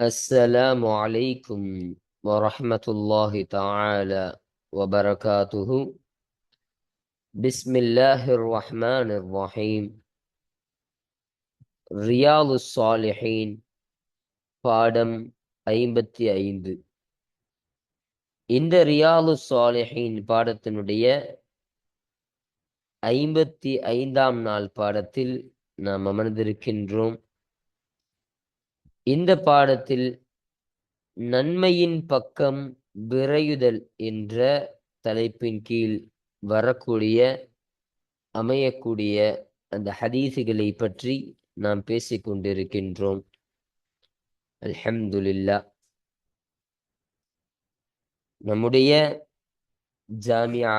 السلام عليكم ورحمة الله تعالى وبركاته بسم الله الرحمن الرحيم ரியாலு சாலிஹீன் பாடம் ஐம்பத்தி ஐந்து இந்த ரியாலு சாலிஹீன் பாடத்தினுடைய ஐம்பத்தி ஐந்தாம் நாள் பாடத்தில் நாம் அமர்ந்திருக்கின்றோம் இந்த பாடத்தில் நன்மையின் பக்கம் விரையுதல் என்ற தலைப்பின் கீழ் வரக்கூடிய அமையக்கூடிய அந்த ஹதீசுகளை பற்றி நாம் பேசிக்கொண்டிருக்கின்றோம் அல்ஹம்துலில்லா. நம்முடைய ஜாமியா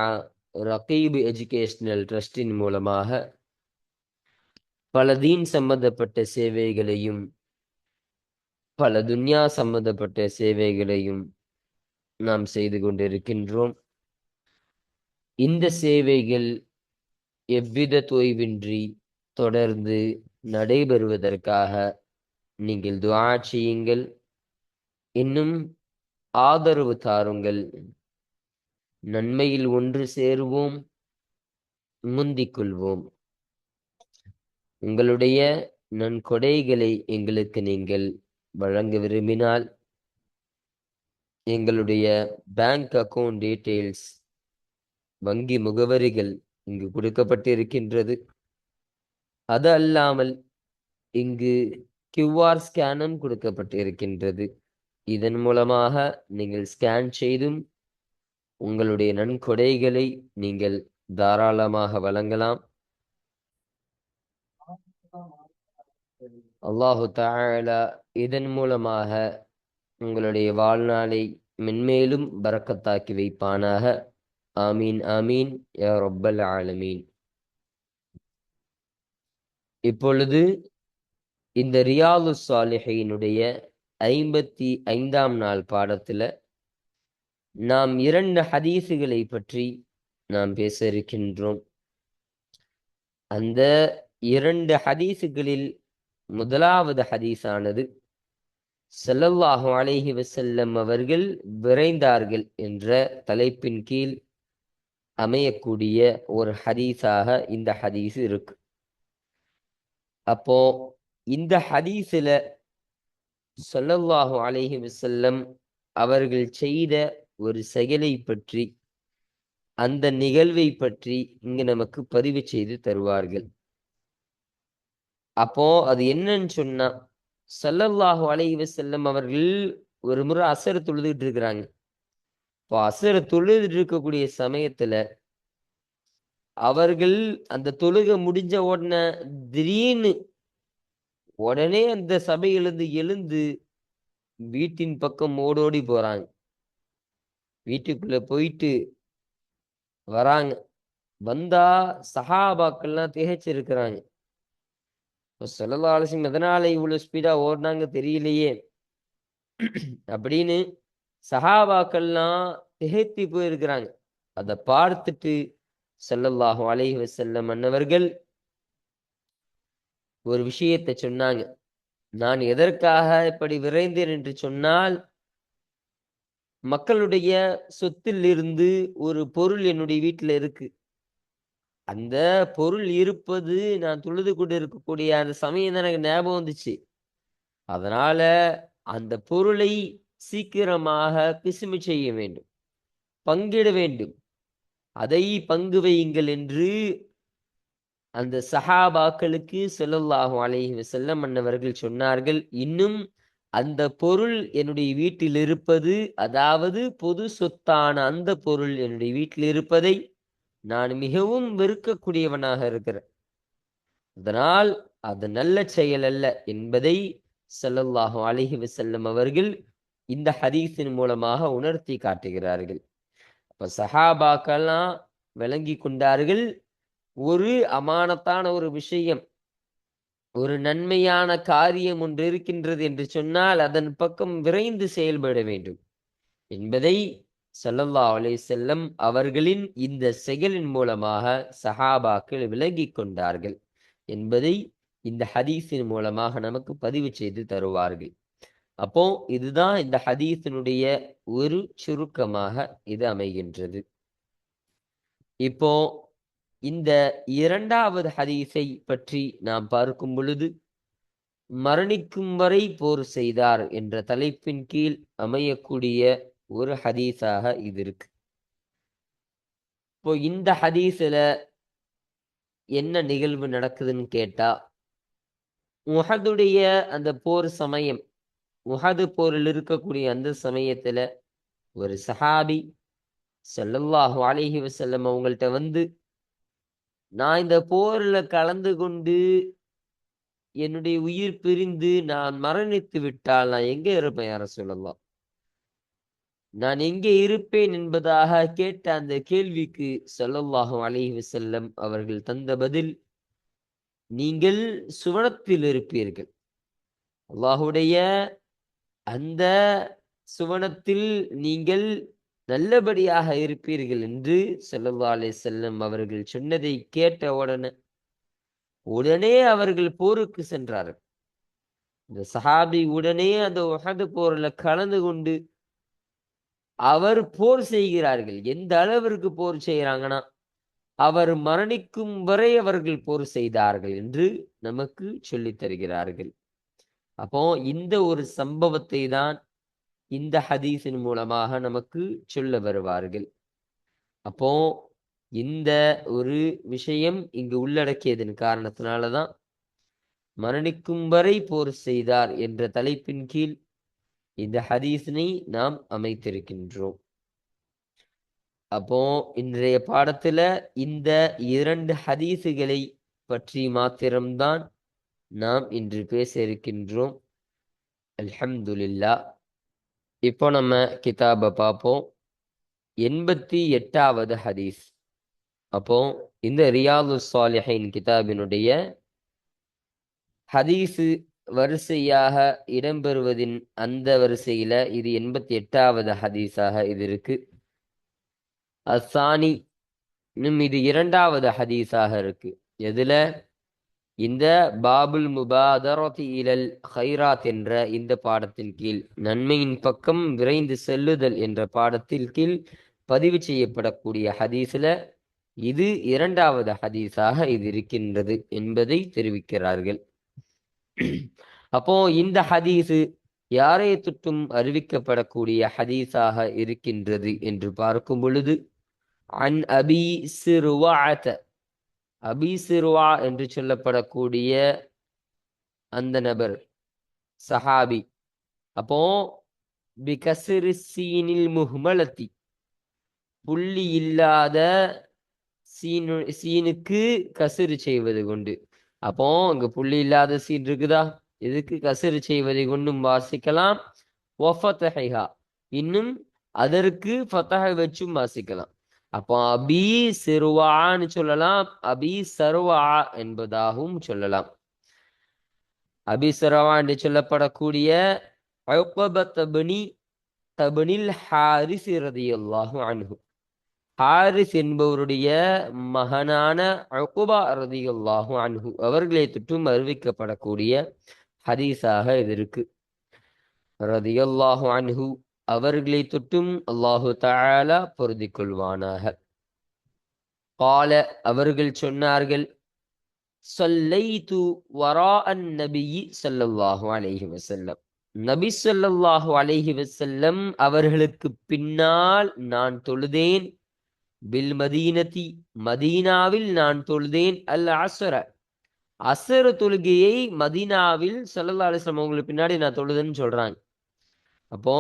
ரகீப் எஜுகேஷனல் ட்ரஸ்டின் மூலமாக பல தீன் சம்பந்தப்பட்ட சேவைகளையும் பல துன்யா சம்பந்தப்பட்ட சேவைகளையும் நாம் செய்து கொண்டிருக்கின்றோம். இந்த சேவைகள் எவ்வித தொய்வின்றி தொடர்ந்து நடைபெறுவதற்காக நீங்கள் துவா செய்யுங்கள். இன்னும் ஆதரவு தாருங்கள். நன்மையில் ஒன்று சேருவோம். முந்திக் கொள்வோம். உங்களுடைய நன்கொடைகளை எங்களுக்கு நீங்கள் வழங்க விரும்பினால் எங்களுடைய பேங்க் அக்கவுண்ட் டீட்டெயில்ஸ் வங்கி முகவரிகள் இங்கு கொடுக்கப்பட்டிருக்கின்றது. அது அல்லாமல் இங்கு கியூஆர் ஸ்கேனும் கொடுக்கப்பட்டிருக்கின்றது. இதன் மூலமாக நீங்கள் ஸ்கேன் செய்தும் உங்களுடைய நன்கொடைகளை நீங்கள் தாராளமாக வழங்கலாம். அல்லாஹு தாழலா இதன் மூலமாக உங்களுடைய வாழ்நாளை மென்மேலும் பறக்கத்தாக்கி வைப்பானாக. ஆமீன் ஆமீன் யா ரொப்பல் ஆலமீன். இப்பொழுது இந்த ரியாலு சாலிஹையினுடைய ஐம்பத்தி ஐந்தாம் நாள் பாடத்துல நாம் இரண்டு ஹதீசுகளை பற்றி நாம் பேச இருக்கின்றோம். அந்த இரண்டு ஹதீசுகளில் முதலாவது ஹதீஸானது செல்லல்லாஹு அலைஹி வசல்லம் அவர்கள் விரைந்தார்கள் என்ற தலைப்பின் கீழ் அமையக்கூடிய ஒரு ஹதீஸாக இந்த ஹதீஸ் இருக்கு. அப்போ இந்த ஹதீஸில் சொல்லல்லாஹு அலைஹி வசல்லம் அவர்கள் செய்த ஒரு செயலை பற்றி அந்த நிகழ்வை பற்றி இங்கு நமக்கு பதிவு செய்து தருவார்கள். அப்போ அது என்னன்னு சொன்னா சல்லல்லாஹு அலைவ செல்லம் அவர்கள் ஒரு முறை அசர தொழுதுகிட்டு இருக்கிறாங்க. இப்போ அசர தொழுதுட்டு இருக்கக்கூடிய சமயத்துல அவர்கள் அந்த தொழுகை முடிஞ்ச உடனே திடீர்னு உடனே அந்த சபையிலிருந்து எழுந்து வீட்டின் பக்கம் ஓடோடி போறாங்க. வீட்டுக்குள்ள போயிட்டு வராங்க. வந்தா சஹாபாக்கள்லாம் திகைச்சிருக்கிறாங்க. இப்போ செல்லல்லா அலசிம் எதனால இவ்வளவு ஸ்பீடா ஓடினாங்க தெரியலையே. அப்படின்னு சஹாபாக்கள்லாம் திகைத்து போயிருக்கிறாங்க. அதை பார்த்துட்டு ஸல்லல்லாஹு அலைஹி செல்ல மன்னவர்கள் ஒரு விஷயத்தை சொன்னாங்க. நான் எதற்காக இப்படி விரைந்தேன் என்று சொன்னால் மக்களுடைய சொத்தில் இருந்து ஒரு பொருள் என்னுடைய வீட்டில் இருக்கு. அந்த பொருள் இருப்பது நான் தொழுது கொண்டு இருக்கக்கூடிய அந்த சமயம் தான் எனக்கு ஞாபகம் வந்துச்சு. அதனால அந்த பொருளை சீக்கிரமாக பிசுமி செய்ய வேண்டும். பங்கிட வேண்டும். அதை பங்கு வையுங்கள் என்று அந்த சஹாபாக்களுக்கு ஸல்லல்லாஹு அலைஹி செல்லம் அன்னவர்கள் சொன்னார்கள். இன்னும் அந்த பொருள் என்னுடைய வீட்டில் இருப்பது அதாவது பொது சொத்தான அந்த பொருள் என்னுடைய வீட்டில் இருப்பதை நான் மிகவும் வெறுக்கக்கூடியவனாக இருக்கிறேன். அதனால் அது நல்ல செயல் அல்ல என்பதை ஸல்லல்லாஹு அழகி செல்லும் அவர்கள் இந்த ஹதீஸின் மூலமாக உணர்த்தி காட்டுகிறார்கள். அப்ப சஹாபாக்கெல்லாம் விளங்கி கொண்டார்கள் ஒரு அமானத்தான ஒரு விஷயம் ஒரு நன்மையான காரியம் ஒன்று இருக்கின்றது என்று சொன்னால் அதன் பக்கம் விரைந்து செயல்பட வேண்டும். என்பதை சல்லல்லா அலைஹி செல்லம் அவர்களின் இந்த செயலின் மூலமாக சஹாபாக்கள் விளங்கிக் கொண்டார்கள் என்பதை இந்த ஹதீஸின் மூலமாக நமக்கு பதிவு செய்து தருவார்கள். அப்போ இதுதான் இந்த ஹதீஸினுடைய ஒரு சுருக்கமாக இது அமைகின்றது. இப்போ இந்த இரண்டாவது ஹதீஸை பற்றி நாம் பார்க்கும் பொழுது மரணிக்கும் வரை போர் செய்தார் என்ற தலைப்பின் கீழ் அமையக்கூடிய ஒரு ஹதீஸாக இது இருக்கு. இப்போ இந்த ஹதீஸில் என்ன நிகழ்வு நடக்குதுன்னு கேட்டா உஹதுடைய அந்த போர் சமயம் உஹது போரில் இருக்கக்கூடிய அந்த சமயத்துல ஒரு சஹாபி செல்லல்லாஹு அலைஹி வசல்லம் அவங்கள்ட்ட வந்து நான் இந்த போரில் கலந்து கொண்டு என்னுடைய உயிர் பிரிந்து நான் மரணித்து விட்டால் நான் எங்கே இருப்பேன் யார சொல்லலாம் நான் எங்கே இருப்பேன் என்பதாக கேட்ட அந்த கேள்விக்கு சல்லல்லாஹும் அலிஹி செல்லம் அவர்கள் தந்த பதில் நீங்கள் சுவனத்தில் இருப்பீர்கள். அல்லாஹுடைய அந்த சுவனத்தில் நீங்கள் நல்லபடியாக இருப்பீர்கள் என்று ஸல்லல்லாஹு அலே செல்லம் அவர்கள் சொன்னதை கேட்ட உடனே உடனே அவர்கள் போருக்கு சென்றார்கள். இந்த சஹாபி உடனே அந்த உகது போர்ல கலந்து கொண்டு அவர் போர் செய்கிறார்கள். எந்த அளவிற்கு போர் செய்கிறாங்கன்னா அவர் மரணிக்கும் வரை அவர்கள் போர் செய்தார்கள் என்று நமக்கு சொல்லித் தருகிறார்கள். அப்போ இந்த ஒரு சம்பவத்தை தான் இந்த ஹதீஸின் மூலமாக நமக்கு சொல்ல வருவார்கள். அப்போ இந்த ஒரு விஷயம் இங்கு உள்ளடக்கியதன் காரணத்தினாலதான் மரணிக்கும் வரை போர் செய்தார் என்ற தலைப்பின் கீழ் இந்த ஹதீஸினை நாம் அமைத்திருக்கின்றோம். அப்போ இன்றைய பாடத்துல இந்த இரண்டு ஹதீஸுகளை பற்றி மாத்திரம்தான் நாம் இன்று பேச இருக்கின்றோம். அல்ஹம்துலில்லா. இப்போ நம்ம கிதாபை பார்ப்போம். எண்பத்தி எட்டாவது ஹதீஸ். அப்போ இந்த ரியாது சாலிஹின் கிதாபினுடைய ஹதீஸு வரிசையாக இடம்பெறுவதின் அந்த வரிசையில இது எண்பத்தி எட்டாவது ஹதீஸாக இது இருக்கு. அசானி இன்னும் இது இரண்டாவது ஹதீஸாக இருக்கு. எதுல? இந்த பாபுல் முபாதரதி இலல் ஹைராத் என்ற இந்த பாடத்தின் கீழ் நன்மையின் பக்கம் விரைந்து செல்லுதல் என்ற பாடத்தின் கீழ் பதிவு செய்யப்படக்கூடிய ஹதீஸ்ல இது இரண்டாவது ஹதீஸாக இது இருக்கின்றது என்பதை தெரிவிக்கிறார்கள். அப்போ இந்த ஹதீஸு யாரை தொட்டும் அறிவிக்கப்படக்கூடிய ஹதீஸாக இருக்கின்றது என்று பார்க்கும் பொழுது அன் அபி சிறுவாத்த அபி சிறுவா என்று சொல்லப்படக்கூடிய அந்த நபர் சஹாபி. அப்போ பிகசிறு சீனில் முஹ்மலத்தி. புள்ளி இல்லாத சீனு சீனுக்கு கசிறு செய்வது கொண்டு. அப்போ அங்க புள்ளி இல்லாத சீன் இருக்குதா? இதுக்கு கசிறு செய்வதை கொண்டும் வாசிக்கலாம்? ஒஃபத்தஹைஹா. இன்னும் அதற்கு ஃபத்தஹ வச்சும் வாசிக்கலாம். அப்போ அபி சிறுவான்னு சொல்லலாம். அபி சர்வா என்பதாகவும் சொல்லலாம். அபி சர்வா என்று சொல்லப்படக்கூடிய தபனில் ஹாரிஸ் ரதியல்லாஹு அணுகும் ஹாரிஸ் என்பவருடைய மகனான அகுபா ரதியுல்லாஹு அன்ஹு அவர்களை தொற்றும் அறிவிக்கப்படக்கூடிய ஹதீஸாக இது இருக்கு. ரதியுல்லாஹு அன்ஹு அவர்களை தொட்டும் அல்லாஹு தஆலா பொருதி கொள்வானாக. கால அவர்கள் சொன்னார்கள் சொல்லைத்து வரா அன் நபியி ஸல்லல்லாஹு அலைஹி வசல்லம் நபி ஸல்லல்லாஹு அலைஹி வசல்லம் அவர்களுக்கு பின்னால் நான் தொழுதேன் பில் மதீனத்தி மதீனாவில் நான் தொழுதேன் அல் அசர அசர தொழுகையை மதீனாவில் சல்லல்லா அலிஸ்லாம் அவங்களுக்கு பின்னாடி நான் தொழுதுன்னு சொல்றாங்க. அப்போ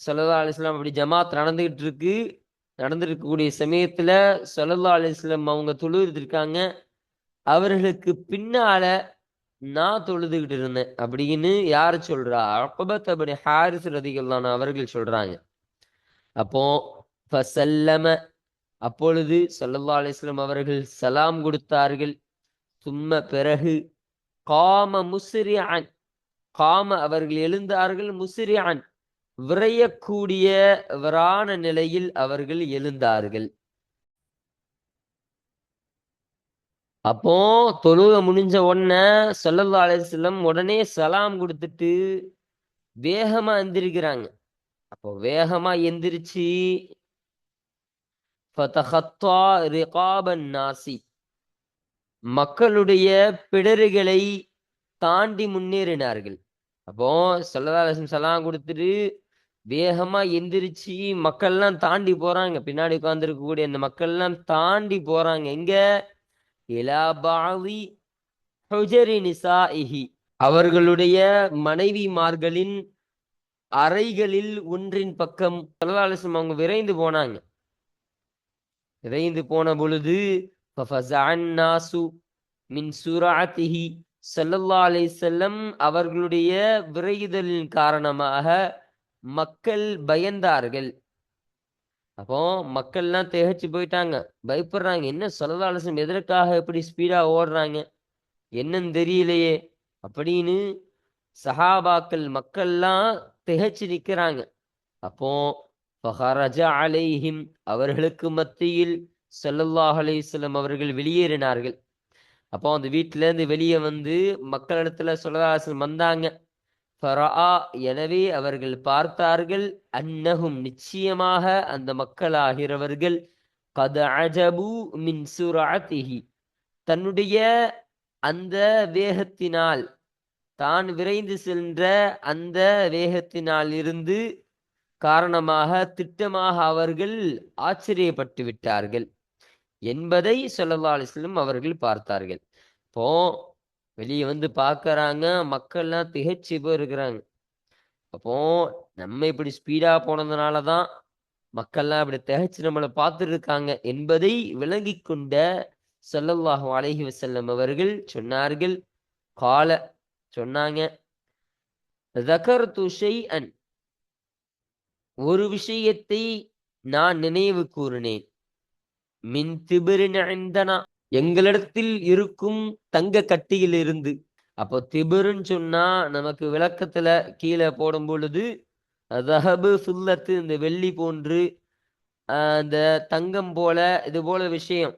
சல்லல்லா அலிஸ்லாம் அப்படி ஜமாத் நடந்துகிட்டு இருக்கு நடந்திருக்கக்கூடிய சமயத்துல சல்லல்லா அலிஸ்லாம் அவங்க தொழுது இருக்காங்க. அவர்களுக்கு பின்னால நான் தொழுதுகிட்டு இருந்தேன் அப்படின்னு யார் சொல்றா? அக்கபத் அப்படி ஹாரிஸ் ரதிகள்லான அவர்கள் சொல்றாங்க. அப்போ ஃபசல்லம அப்பொழுது சல்லல்லா அலிஸ்லாம் அவர்கள் சலாம் கொடுத்தார்கள். சும்ம பிறகு காம முசிரியான் காம அவர்கள் எழுந்தார்கள் முசிரியான் விரையக்கூடிய விரான நிலையில் அவர்கள் எழுந்தார்கள். அப்போ தொழுக முடிஞ்ச உடனே சொல்லல்லா அலிஸ்லம் உடனே சலாம் கொடுத்துட்டு வேகமா எந்திரிக்கிறாங்க. அப்போ வேகமா எந்திரிச்சு நாசி மக்களுடைய பிடருகளை தாண்டி முன்னேறினார்கள். அப்போ ஸல்லல்லாஹு அலைஹி சலாம் கொடுத்துட்டு வேகமா எந்திரிச்சு மக்கள்லாம் தாண்டி போறாங்க. பின்னாடி உட்கார்ந்துருக்கக்கூடிய அந்த மக்கள்லாம் தாண்டி போறாங்க. எங்க? இலா பாவி அவர்களுடைய மனைவிமார்களின் அறைகளில் ஒன்றின் பக்கம் ஸல்லல்லாஹு அவங்க விரைந்து போனாங்க. விரைந்து போன பொழுது ஃபஃபஸஅன் நாசு மின் சுராத்திஹி ஸல்லல்லாஹு அலைஹி வஸல்லம் அவர்களுடைய விரைதலின் காரணமாக மக்கள் பயந்தார்கள். அப்போ மக்கள்லாம் திகச்சு போயிட்டாங்க. பயப்படுறாங்க. என்ன ஸல்லல்லாஹு அலைஹி எதற்காக எப்படி ஸ்பீடா ஓடுறாங்க? என்னன்னு தெரியலையே. அப்படின்னு சஹாபாக்கள் மக்கள்லாம் திகைச்சு நிற்கிறாங்க அப்போ அலைஹிம் அவர்களுக்கு மத்தியில் சல்லல்லாஹ் அலைஹி அவர்கள் வெளியேறினார்கள். அப்போ அந்த வீட்டிலேருந்து வெளியே வந்து மக்களிடத்துல சொல்லதாசன் வந்தாங்க. ஃபரா எனவே அவர்கள் பார்த்தார்கள் அன்னகும் நிச்சயமாக அந்த மக்களாகிறவர்கள் கத அஜபு மின் சுராத்திஹி தன்னுடைய அந்த வேகத்தினால் தான் விரைந்து சென்ற அந்த வேகத்தினால் இருந்து காரணமாக திட்டமாக அவர்கள் ஆச்சரியப்பட்டு விட்டார்கள். என்பதை சொல்லல்லா அலிஸ்லம் அவர்கள் பார்த்தார்கள். இப்போ வெளியே வந்து பார்க்கறாங்க மக்கள்லாம் திகைச்சு போயிருக்கிறாங்க. அப்போ நம்ம இப்படி ஸ்பீடா போனதுனால தான் மக்கள்லாம் இப்படி திகைச்சு நம்மளை பார்த்துட்டு இருக்காங்க என்பதை விளங்கி கொண்ட சொல்லல்லாஹு அலஹி வசல்லம் அவர்கள் சொன்னார்கள். கால சொன்னாங்க. தகர் துஷை அன் ஒரு விஷயத்தை நான் நினைவு கூறினேன். மின் திபிரின் எங்களிடத்தில் இருக்கும் தங்க கட்டியில் இருந்து அப்போ திபிருன்னு சொன்னா நமக்கு விளக்கத்துல கீழே போடும் பொழுது தஹபு சுல்லத்து இந்த வெள்ளி போன்று அந்த தங்கம் போல இது போல விஷயம்.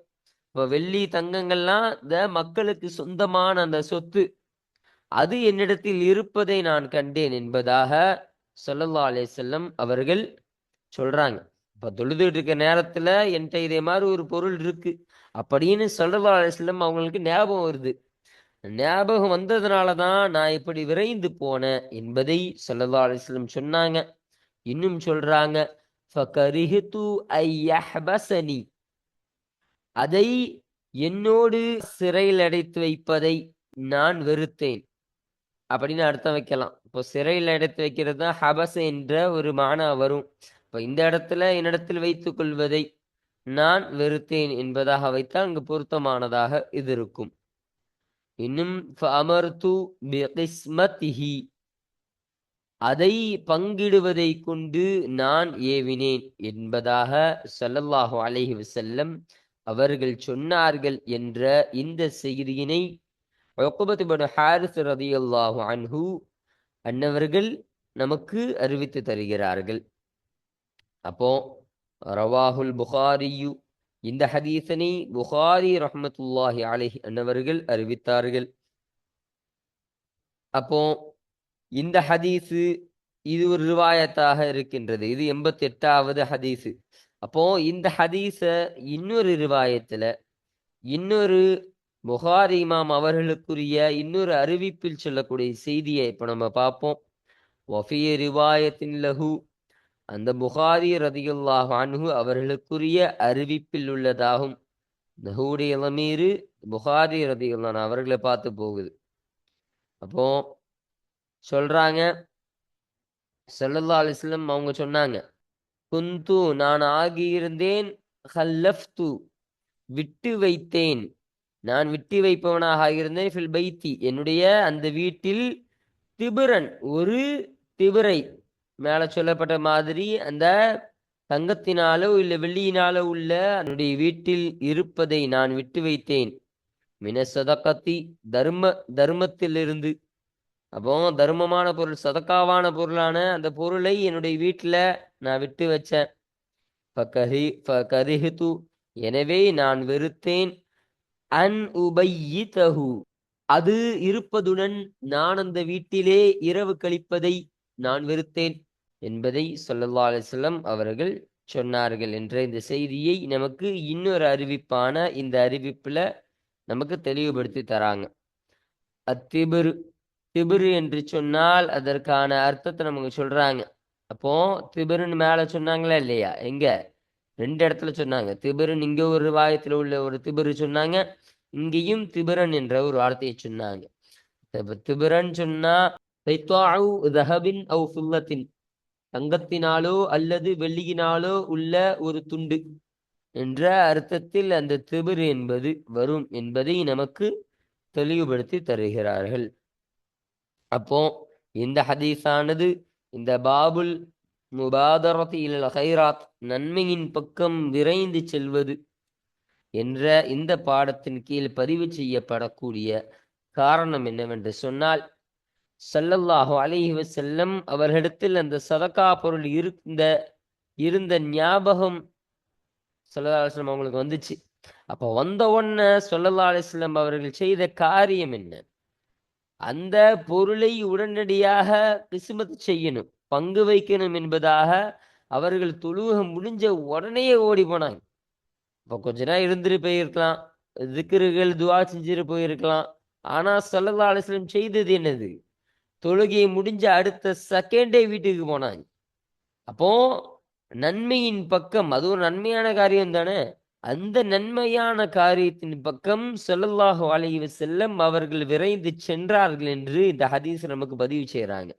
இப்போ வெள்ளி தங்கங்கள்லாம் இந்த மக்களுக்கு சொந்தமான அந்த சொத்து. அது என்னிடத்தில் இருப்பதை நான் கண்டேன் என்பதாக சொல்லல்லா அலே செல்லம் அவர்கள் சொல்றாங்க. இப்போ தொழுதுட்டு இருக்க நேரத்துல என்கிட்ட இதே மாதிரி ஒரு பொருள் இருக்கு. அப்படின்னு சொல்லல்லா அலே செல்லம் அவங்களுக்கு ஞாபகம் வருது. ஞாபகம் வந்ததுனால தான் நான் இப்படி விரைந்து போனேன் என்பதை சொல்லல்லா அலே செல்லம் சொன்னாங்க. இன்னும் சொல்றாங்க ஐ அதை என்னோடு சிறையில் அடைத்து வைப்பதை நான் வெறுத்தேன். அப்படின்னு அர்த்தம் வைக்கலாம். இப்போ சிறையில் எடுத்து வைக்கிறது தான் ஹபஸ் என்ற ஒரு மானா வரும். இப்போ இந்த இடத்துல என்னிடத்தில் வைத்துக் கொள்வதை நான் வெறுத்தேன் என்பதாக வைத்தால் அங்கு பொருத்தமானதாக இது இருக்கும். இன்னும் அதை பங்கிடுவதை கொண்டு நான் ஏவினேன் என்பதாக சல்லல்லாஹு அலஹி வசல்லம் அவர்கள் சொன்னார்கள் என்ற இந்த செய்தியினை உக்பத் ரதி ஹாரிஸ் ரலியல்லாஹு அன்ஹு அன்னவர்கள் நமக்கு அறிவித்து தருகிறார்கள். அப்போ ரவாஹுல் புகாரியு இந்த ஹதீசனை புகாரி ரஹமத்துல்லாஹி அலைஹி அன்னவர்கள் அறிவித்தார்கள். அப்போ இந்த ஹதீஸு இது ஒரு ரிவாயத்தாக இருக்கின்றது. இது எண்பத்தி எட்டாவது ஹதீஸு. அப்போ இந்த ஹதீஸ இன்னொரு ரிவாயத்துல இன்னொரு புகார் இமாம் அவர்களுக்குரிய இன்னொரு அறிவிப்பில் சொல்லக்கூடிய செய்தியை இப்போ நம்ம பார்ப்போம். வஃபிய ரிவாயத்தின் லஹு. அந்த புகாரி ரதியுல்லாஹ் அன்ஹு அவர்களுக்குரிய அறிவிப்பில் உள்ளதாகும். நஹூடைய இளமீறு புகாரி ரதியுல்லான் அவர்களை பார்த்து போகுது. அப்போ சொல்றாங்க ஸல்லல்லாஹு அலிஸ்லம் அவங்க சொன்னாங்க குந்து நான் ஆகியிருந்தேன் ஹல்லஃப்து விட்டு வைத்தேன் நான் விட்டு வைப்பவனாக இருந்தேன் ஃபில் பைத்தி என்னுடைய அந்த வீட்டில் திபுரன் ஒரு திபுரை மேலே சொல்லப்பட்ட மாதிரி அந்த தங்கத்தினாலோ இல்லை வெள்ளியினாலோ உள்ள என்னுடைய வீட்டில் இருப்பதை நான் விட்டு வைத்தேன். மின சதக்கத்தி தர்ம தர்மத்திலிருந்து. அப்போ தர்மமான பொருள் சதக்காவான பொருளான அந்த பொருளை என்னுடைய வீட்டில் நான் விட்டு வச்சேன். ஃபகரி எனவே நான் வெறுத்தேன். அன் உபையிதஹு. அது இருப்பதுடன் நான் அந்த வீட்டிலே இரவு கழிப்பதை நான் வெறுத்தேன் என்பதை சொல்லல்லா அலிஸ்லம் அவர்கள் சொன்னார்கள் என்ற இந்த செய்தியை நமக்கு இன்னொரு அறிவிப்பான இந்த அறிவிப்புல நமக்கு தெளிவுபடுத்தி தராங்க. அத்திபிரு திபிரு என்று சொன்னால் அதற்கான அர்த்தத்தை நமக்கு சொல்றாங்க. அப்போ திபிருன்னு மேல சொன்னாங்களா இல்லையா? எங்க? ரெண்டு இடத்துல சொன்னாங்க. திபிருன் இங்க ஒரு வாயத்துல உள்ள ஒரு திபிரு சொன்னாங்க. இங்கேயும் திபிரன் என்ற ஒரு வார்த்தையை சொன்னாங்க. இப்ப திபிரன் சொன்னா தங்கத்தினாலோ அல்லது வெள்ளியினாலோ உள்ள ஒரு துண்டு என்ற அர்த்தத்தில் அந்த திபிரு என்பது வரும் என்பதை நமக்கு தெளிவுபடுத்தி தருகிறார்கள். அப்போ இந்த ஹதீஸானது இந்த பாபுல் முபாதரத் இலல் ஹைராத் நன்மையின் பக்கம் விரைந்து செல்வது என்ற இந்த பாடத்தின் கீழ் பதிவு செய்யப்படக்கூடிய காரணம் என்னவென்று சொன்னால் சல்லல்லாஹு அலைஹி வஸல்லம் அவர்களிடத்தில் அந்த சதக்கா பொருள் இருந்த இருந்த ஞாபகம் ஸல்லல்லாஹு அவங்களுக்கு வந்துச்சு. அப்போ வந்த உடனே ஸல்லல்லாஹு அவர்கள் செய்த காரியம் என்ன? அந்த பொருளை உடனடியாக கிஸ்மத் செய்யணும். பங்கு வைக்கணும் என்பதாக அவர்கள் தொழுகம் முடிஞ்ச உடனே ஓடி போனாங்க. இப்போ கொஞ்ச நேரம் இருந்துட்டு போயிருக்கலாம். திக்ருகள் துவா செஞ்சுட்டு போயிருக்கலாம். ஆனால் ஸல்லல்லாஹு அலைஹி செய்தது என்னது? தொழுகையை முடிஞ்ச அடுத்த செகண்டே வீட்டுக்கு போனாங்க. அப்போ நன்மையின் பக்கம் அது ஒரு நன்மையான காரியம் தானே? அந்த நன்மையான காரியத்தின் பக்கம் ஸல்லல்லாஹு அலைஹி செல்லம் அவர்கள் விரைந்து சென்றார்கள் என்று இந்த ஹதீஸ் நமக்கு பதிவு செய்கிறாங்க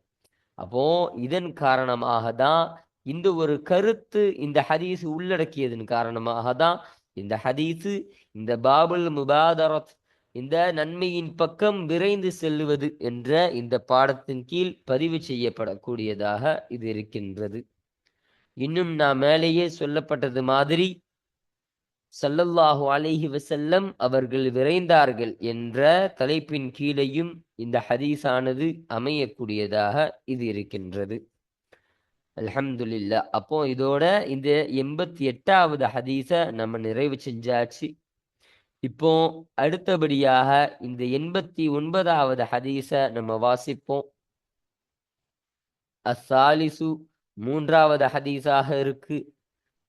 அப்போ இதன் காரணமாக தான் இந்த ஒரு கருத்து இந்த ஹதீஸ் உள்ளடக்கியதன் காரணமாக தான் இந்த ஹதீஸு இந்த பாபுல் முபாதரத் இந்த நன்மையின் பக்கம் விரைந்து செல்லுவது என்ற இந்த பாடத்தின் கீழ் பதிவு செய்யப்படக்கூடியதாக இது இருக்கின்றது. இன்னும் நான் மேலேயே சொல்லப்பட்டது மாதிரி சல்லல்லாஹு அலைஹி வசல்லம் அவர்கள் விரைந்தார்கள் என்ற தலைப்பின் கீழேயும் இந்த ஹதீஸானது அமையக்கூடியதாக இது இருக்கின்றது. அல்ஹம்துல்லா அப்போ இதோட இந்த எண்பத்தி எட்டாவது ஹதீஸை நம்ம நிறைவு செஞ்சாச்சு. இப்போ அடுத்தபடியாக இந்த எண்பத்தி ஒன்பதாவது ஹதீஸை நம்ம வாசிப்போம். அசாலிசு மூன்றாவது ஹதீஸாக இருக்கு.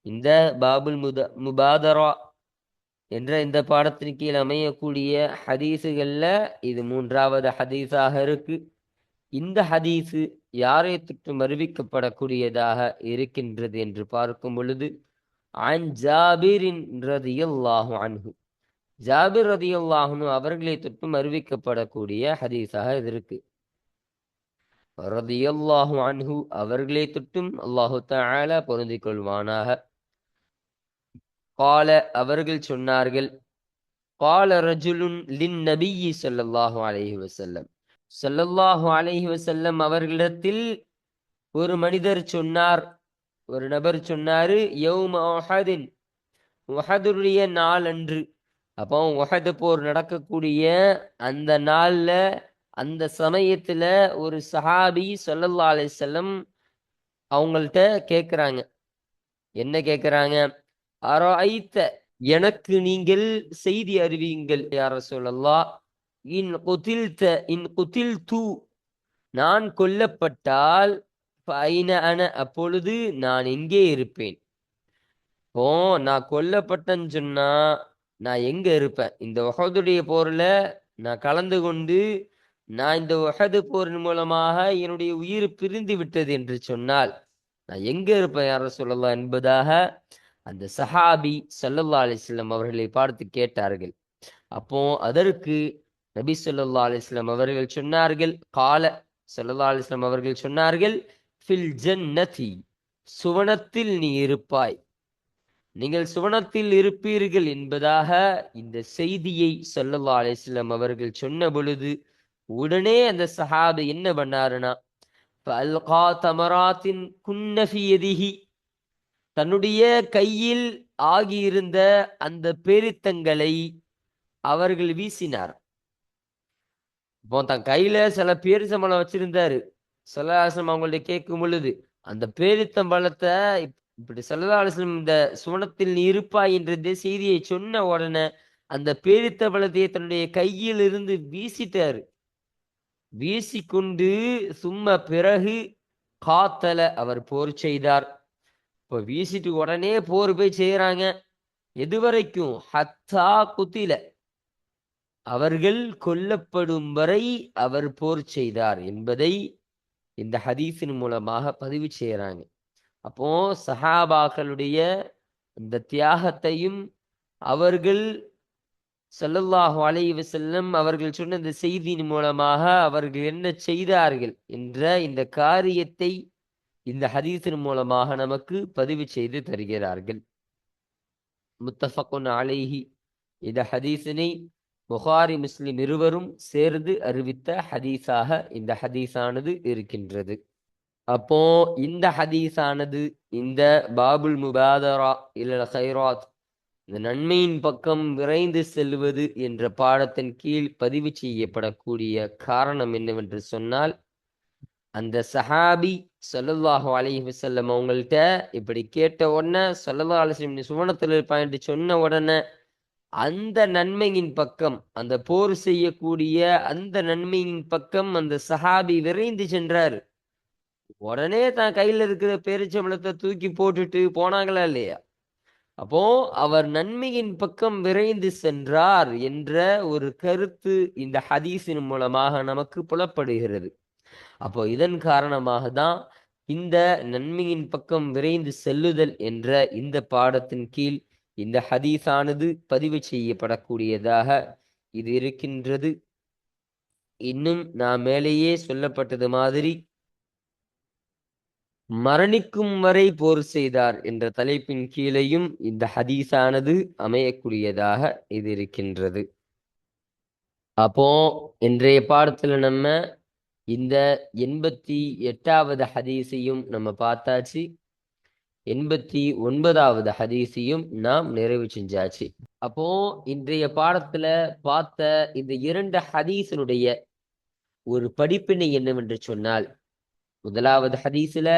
இந்த பாபுல் முத முபாதரா என்ற இந்த பாடத்தின் கீழ் அமையக்கூடிய ஹதீஸுகளில் இது மூன்றாவது ஹதீஸாக இருக்கு. இந்த ஹதீஸு யாரை தொற்றும் அறிவிக்கப்படக்கூடியதாக இருக்கின்றது என்று பார்க்கும் பொழுது அன் ஜாபிரின் ரதியல்லாஹு அன்ஹு. ஜாபிர் ரதியல்லாஹுனு அவர்களை தொட்டும் அறிவிக்கப்படக்கூடிய ஹதீஸாக இது இருக்கு. ரதியுல்லாஹு அன்ஹு அவர்களை தொட்டும் அல்லாஹு தஆலா பொருந்திக் கொள்வானாக. கால அவர்கள் சொன்னார்கள் கால ரஜுலுன் லின் நபியி சொல்லல்லாஹு அலைஹி வசல்லம் சொல்லல்லாஹு அலைஹி வசல்லம் அவர்களிடத்தில் ஒரு மனிதர் சொன்னார். ஒரு நபர் சொன்னாரு யௌம உஹதின். உஹதுடைய நாள் அன்று. அப்போ ஒஹது போர் நடக்கக்கூடிய அந்த நாள்ல அந்த சமயத்துல ஒரு சஹாபி சொல்லல்லா அலைஹி செல்லம் அவங்கள்ட்ட கேட்குறாங்க என்ன கேட்குறாங்க அராய்த்த எனக்கு நீங்கள் செய்தி அறிவியுங்கள் யார சொல்லல்லா இன் குதில்த இன் குதில் தூ நான் கொல்லப்பட்டால் அன அப்பொழுது நான் எங்கே இருப்பேன்? இப்போ நான் கொல்லப்பட்டேன்னு சொன்னா நான் எங்க இருப்பேன்? இந்த உகதுடைய போர்ல நான் கலந்து கொண்டு நான் இந்த உகது போரின் மூலமாக என்னுடைய உயிர் பிரிந்து விட்டது என்று சொன்னால் நான் எங்க இருப்பேன் யார சொல்லலாம் என்பதாக அந்த சஹாபி சல்லல்லா அலைஹி அவர்களை பார்த்து கேட்டார்கள். அப்போ அதற்கு நபி ஸல்லல்லாஹு அலைஹி அவர்கள் சொன்னார்கள் கால ஸல்லல்லாஹு அலைஹி அவர்கள் சொன்னார்கள் ஃபில் ஜன்னதி சுவனத்தில் நீ இருப்பாய். நீங்கள் சுவனத்தில் இருப்பீர்கள் என்பதாக இந்த செய்தியை சொல்லல்லா அலைஹி அவர்கள் சொன்ன பொழுது உடனே அந்த சஹாபி என்ன பண்ணாருன்னா ஃபஅல்கா தமராத்தின் குன்னஃபி தன்னுடைய கையில் ஆகியிருந்த அந்த பேரித்தங்களை அவர்கள் வீசினார். இப்போ தன் கையில சில பேரிச்சம்பழம் வச்சிருந்தாரு. சல்லாசனம் அவங்கள்ட்ட கேட்கும் பொழுது அந்த பேரித்தம்பழத்தை இப்- இப்படி சல்லாசனம் இந்த சுவனத்தில் நீ இருப்பாய் என்ற செய்தியை சொன்ன உடனே அந்த பேரித்த தன்னுடைய கையில் இருந்து வீசிட்டாரு. வீசிக்கொண்டு சும்மா பிறகு காத்தல அவர் போர் செய்தார். இப்போ வீசிட்டு உடனே போர் போய் செய்கிறாங்க எதுவரைக்கும்? ஹத்தா குத்தில. அவர்கள் கொல்லப்படும் வரை அவர் போர் செய்தார் என்பதை இந்த ஹதீஸின் மூலமாக பதிவு செய்கிறாங்க அப்போ சஹாபாக்களுடைய இந்த தியாகத்தையும் அவர்கள் சல்லல்லாஹு அலைவு செல்லும் அவர்கள் சொன்ன இந்த செய்தியின் மூலமாக அவர்கள் என்ன செய்தார்கள் என்ற இந்த காரியத்தை இந்த ஹதீஸின் மூலமாக நமக்கு பதிவு செய்து தருகிறார்கள். முத்தஃபக்குன் அலைஹி. இந்த ஹதீஸினை புகாரி முஸ்லிம் இருவரும் சேர்ந்து அறிவித்த ஹதீஸாக இந்த ஹதீஸானது இருக்கின்றது. அப்போ இந்த ஹதீஸானது இந்த பாபுல் முபாதரா இல்ல ஹைராத் இந்த நன்மையின் பக்கம் விரைந்து செல்வது என்ற பாடத்தின் கீழ் பதிவு செய்யப்படக்கூடிய காரணம் என்னவென்று சொன்னால் அந்த சஹாபி சொல்லல்லாஹு அலைஹி வஸல்லம் அவங்கள்ட்ட இப்படி கேட்ட உடனே சொல்லல்லா அலைஹி நீ சுவனத்தில் இருப்பான்ட்டு சொன்ன உடனே அந்த நன்மையின் பக்கம் அந்த போர் செய்யக்கூடிய அந்த நன்மையின் பக்கம் அந்த சஹாபி விரைந்து சென்றார். உடனே தான் கையில் இருக்கிற பேரிச்சம்பளத்தை தூக்கி போட்டுட்டு போனாங்களா இல்லையா? அப்போ அவர் நன்மையின் பக்கம் விரைந்து சென்றார் என்ற ஒரு கருத்து இந்த ஹதீஸின் மூலமாக நமக்கு புலப்படுகிறது. அப்போ இதன் காரணமாக தான் இந்த நன்மையின் பக்கம் விரைந்து செல்லுதல் என்ற இந்த பாடத்தின் கீழ் இந்த ஹதீஸானது பதிவு செய்யப்படக்கூடியதாக இது இருக்கின்றது. இன்னும் நான் மேலேயே சொல்லப்பட்டது மாதிரி மரணிக்கும் வரை போர் செய்தார் என்ற தலைப்பின் கீழேயும் இந்த ஹதீஸானது அமையக்கூடியதாக இது இருக்கின்றது. அப்போ இன்றைய பாடத்துல நம்ம இந்த எண்பத்தி எட்டாவது ஹதீஸையும் நம்ம பார்த்தாச்சு. எண்பத்தி ஒன்பதாவது ஹதீஸையும் நாம் நிறைவு செஞ்சாச்சு. அப்போ இன்றைய பாடத்துல பார்த்த இந்த இரண்டு ஹதீஸினுடைய ஒரு படிப்பினை என்னவென்று சொன்னால் முதலாவது ஹதீஸ்ல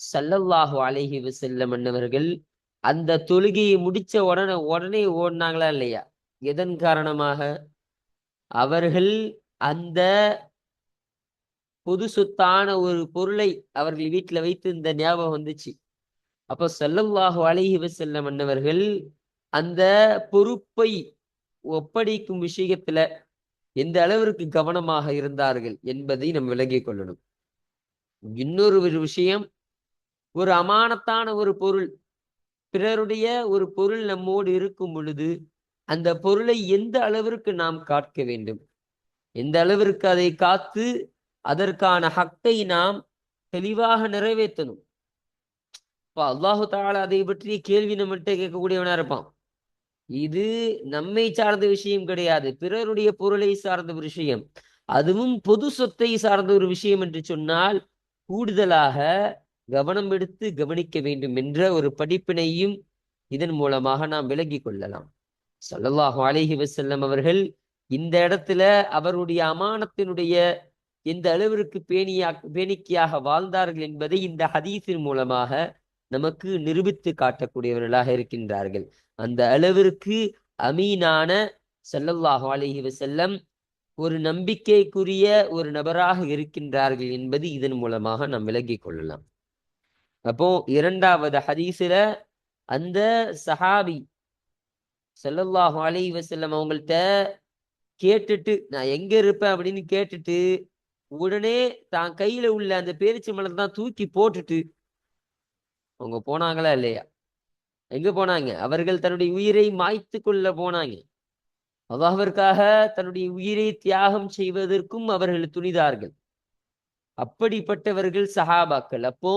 சல்லல்லாஹு அலஹி வசல்லம் என்னவர்கள் அந்த தொழுகையை முடிச்ச உடனே உடனே ஓடினாங்களா இல்லையா? எதன் காரணமாக? அவர்கள் அந்த பொது சொத்தான ஒரு பொருளை அவர்கள் வீட்டுல வைத்து இந்த ஞாபகம் வந்துச்சு. அப்போ செல்லவாக அழகி செல்ல மன்னவர்கள் அந்த பொறுப்பை ஒப்படைக்கும் விஷயத்துல எந்த அளவிற்கு கவனமாக இருந்தார்கள் என்பதை நம் விளங்கிக் கொள்ளணும். இன்னொரு ஒரு விஷயம் ஒரு அமானத்தான ஒரு பொருள் பிறருடைய ஒரு பொருள் நம்மோடு இருக்கும் பொழுது அந்த பொருளை எந்த அளவிற்கு நாம் காக்க வேண்டும்? எந்த அளவிற்கு அதை காத்து அதற்கான ஹக்கை நாம் தெளிவாக நிறைவேற்றணும். இப்போ அல்லாஹு தாலா அதை பற்றிய கேள்வி நம்மகிட்ட கேட்கக்கூடியவனா இருப்பான். இது நம்மை சார்ந்த விஷயம் கிடையாது. பிறருடைய பொருளை சார்ந்த ஒரு விஷயம். அதுவும் பொது சொத்தை சார்ந்த ஒரு விஷயம் என்று சொன்னால் கூடுதலாக கவனம் எடுத்து கவனிக்க வேண்டும் என்ற ஒரு படிப்பினையும் இதன் மூலமாக நாம் விளங்கிக் கொள்ளலாம். ஸல்லல்லாஹு அலைஹி வசல்லம் அவர்கள் இந்த இடத்துல அவருடைய அமானத்தினுடைய எந்த அளவிற்கு பேணியா பேணிக்கையாக வாழ்ந்தார்கள் என்பதை இந்த ஹதீஸின் மூலமாக நமக்கு நிரூபித்து காட்டக்கூடியவர்களாக இருக்கின்றார்கள். அந்த அளவிற்கு அமீனான செல்லல்லாஹு அலஹி செல்லம் ஒரு நம்பிக்கைக்குரிய ஒரு நபராக இருக்கின்றார்கள் என்பது இதன் மூலமாக நாம் விளங்கிக் கொள்ளலாம். அப்போ இரண்டாவது ஹதீஸில் அந்த சஹாபி செல்லல்லாஹு அலஹி வசல்லம் அவங்கள்ட்ட கேட்டுட்டு நான் எங்க இருப்பேன்? அப்படின்னு கேட்டுட்டு உடனே தான் கையில உள்ள அந்த பேரிச்சி மலர் தான் தூக்கி போட்டுட்டு அவங்க போனாங்களா இல்லையா? எங்க போனாங்க? அவர்கள் தன்னுடைய உயிரை மாய்த்து கொள்ள போனாங்க. அல்லாஹ்விற்காக தன்னுடைய உயிரை தியாகம் செய்வதற்கும் அவர்கள் துணிதார்கள் அப்படிப்பட்டவர்கள் சஹாபாக்கள். அப்போ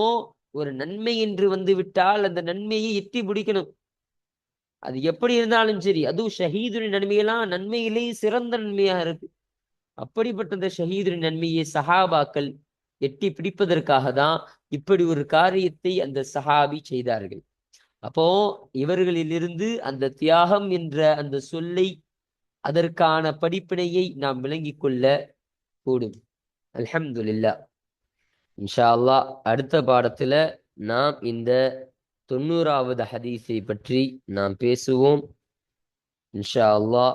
ஒரு நன்மை என்று வந்து விட்டால் அந்த நன்மையை எட்டி பிடிக்கணும். அது எப்படி இருந்தாலும் சரி. அதுவும் ஷஹீதுடைய நன்மையெல்லாம் நன்மையிலேயே சிறந்த நன்மையாக இருக்கு. அப்படிப்பட்ட இந்த ஷஹீதுடைய நன்மையை சஹாபாக்கள் எட்டி பிடிப்பதற்காக தான் இப்படி ஒரு காரியத்தை அந்த சஹாபி செய்தார்கள். அப்போ இவர்களிலிருந்து அந்த தியாகம் என்ற அந்த சொல்லை அதற்கான படிப்பினையை நாம் விளங்கிக் கொள்ள கூடும். அல்ஹம்துலில்லா இன்ஷா அல்லாஹ் அடுத்த பாடத்துல நாம் இந்த தொண்ணூறாவது ஹதீஸை பற்றி நாம் பேசுவோம். இன்ஷா அல்லாஹ்